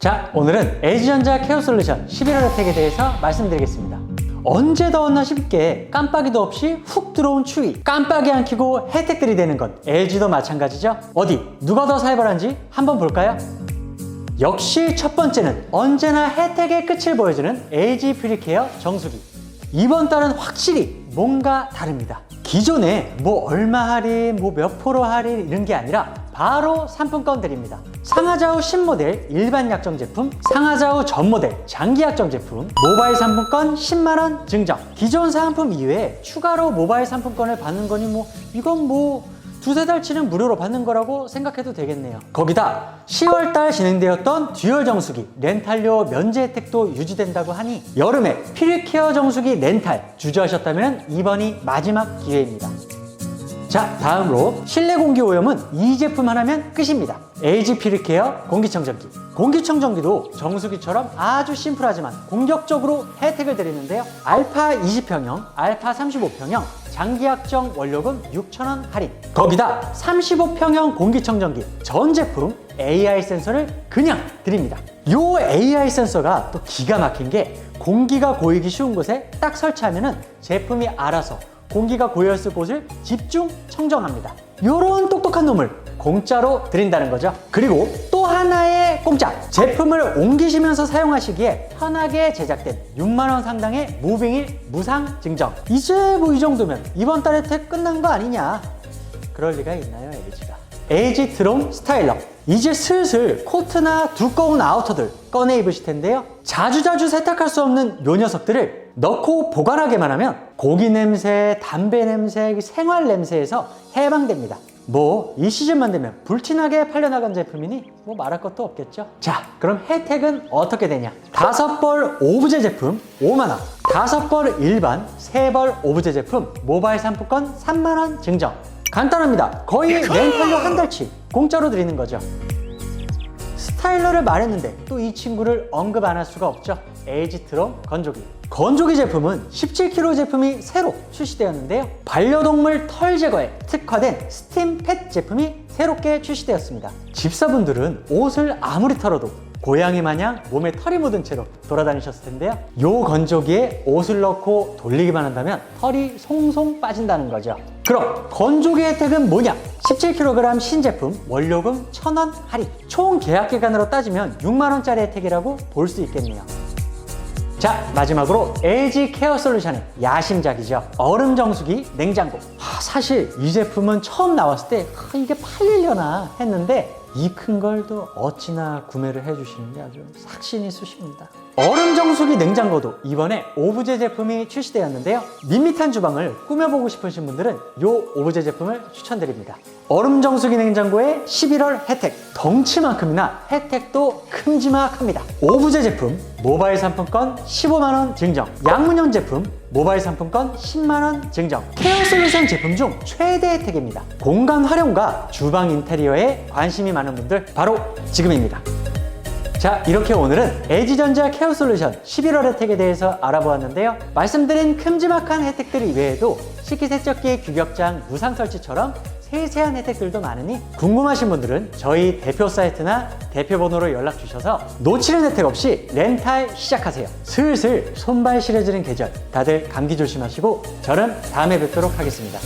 자, 오늘은 LG전자 케어 솔루션 11월 혜택에 대해서 말씀드리겠습니다. 언제 더웠나 싶게 깜빡이도 없이 훅 들어온 추위. 깜빡이 안 켜고 혜택들이 되는 건 LG도 마찬가지죠. 어디 누가 더 살벌한지 한번 볼까요? 역시 첫 번째는 언제나 혜택의 끝을 보여주는 LG 퓨리케어 정수기. 이번 달은 확실히 뭔가 다릅니다. 기존에 뭐 얼마 할인, 뭐 몇 프로 할인 이런 게 아니라 바로 상품권 드립니다. 상하좌우 신모델 일반 약정 제품, 상하좌우 전 모델 장기 약정 제품, 모바일 상품권 10만원 증정. 기존 상품 이외에 추가로 모바일 상품권을 받는 거니 뭐 이건 뭐 두세 달치는 무료로 받는 거라고 생각해도 되겠네요. 거기다 10월달 진행되었던 듀얼 정수기 렌탈료 면제 혜택도 유지된다고 하니 여름에 필케어 정수기 렌탈 주저하셨다면 이번이 마지막 기회입니다. 자, 다음으로 실내 공기 오염은 이 제품 하나면 끝입니다. LG 피르케어 공기청정기. 공기청정기도 정수기처럼 아주 심플하지만 공격적으로 혜택을 드리는데요. 알파 20평형, 알파 35평형, 장기 약정 원료금 6,000원 할인. 거기다 35평형 공기청정기 전 제품 AI 센서를 그냥 드립니다. 요 AI 센서가 또 기가 막힌 게 공기가 고이기 쉬운 곳에 딱 설치하면은 제품이 알아서 공기가 고여있을 곳을 집중 청정합니다. 요런 똑똑한 놈을 공짜로 드린다는 거죠. 그리고 또 하나의 공짜! 제품을 옮기시면서 사용하시기에 편하게 제작된 6만원 상당의 무빙일 무상 증정. 이제 뭐 이 정도면 이번 달 혜택 끝난 거 아니냐? 그럴 리가 있나요, LG가? LG 드론 스타일러. 이제 슬슬 코트나 두꺼운 아우터들 꺼내 입으실 텐데요. 자주자주 세탁할 수 없는 요 녀석들을 넣고 보관하기만 하면 고기 냄새, 담배 냄새, 생활 냄새에서 해방됩니다. 뭐 이 시즌만 되면 불티나게 팔려나간 제품이니 뭐 말할 것도 없겠죠. 자, 그럼 혜택은 어떻게 되냐? 다섯 벌 오브제 제품 5만 원, 다섯 벌 일반, 세 벌 오브제 제품 모바일 상품권 3만 원 증정. 간단합니다. 거의 렌탈료 한 달치 공짜로 드리는 거죠. 스타일러를 말했는데 또 이 친구를 언급 안 할 수가 없죠. LG 트롬 건조기. 건조기 제품은 17kg 제품이 새로 출시되었는데요. 반려동물 털 제거에 특화된 스팀 펫 제품이 새롭게 출시되었습니다. 집사분들은 옷을 아무리 털어도 고양이 마냥 몸에 털이 묻은 채로 돌아다니셨을 텐데요. 요 건조기에 옷을 넣고 돌리기만 한다면 털이 송송 빠진다는 거죠. 그럼 건조기 혜택은 뭐냐? 17kg 신제품 원료금 1000원 할인. 총 계약 기간으로 따지면 6만 원짜리 혜택이라고 볼 수 있겠네요. 자 마지막으로 LG 케어 솔루션의 야심작이죠. 얼음 정수기 냉장고. 하, 사실 이 제품은 처음 나왔을 때 하, 이게 팔리려나 했는데 이 큰걸또 어찌나 구매를 해주시는 게 아주 삭신이 쑤십니다 얼음 정수기 냉장고도 이번에 오브제 제품이 출시되었는데요. 밋밋한 주방을 꾸며보고 싶으신 분들은 이 오브제 제품을 추천드립니다. 얼음 정수기 냉장고의 11월 혜택 덩치만큼이나 혜택도 큼지막합니다. 오브제 제품 모바일 상품권 15만원 증정. 양문형 제품 모바일 상품권 10만원 증정. 케어 솔루션 제품 중 최대 혜택입니다. 공간 활용과 주방 인테리어에 관심이 많은 분들 바로 지금입니다 자 이렇게 오늘은 LG전자 케어 솔루션 11월 혜택에 대해서 알아보았는데요. 말씀드린 큼지막한 혜택들 이외에도 식기세척기 규격장 무상 설치처럼 세세한 혜택들도 많으니 궁금하신 분들은 저희 대표 사이트나 대표 번호로 연락 주셔서 놓치는 혜택 없이 렌탈 시작하세요. 슬슬 손발 시려지는 계절 다들 감기 조심하시고 저는 다음에 뵙도록 하겠습니다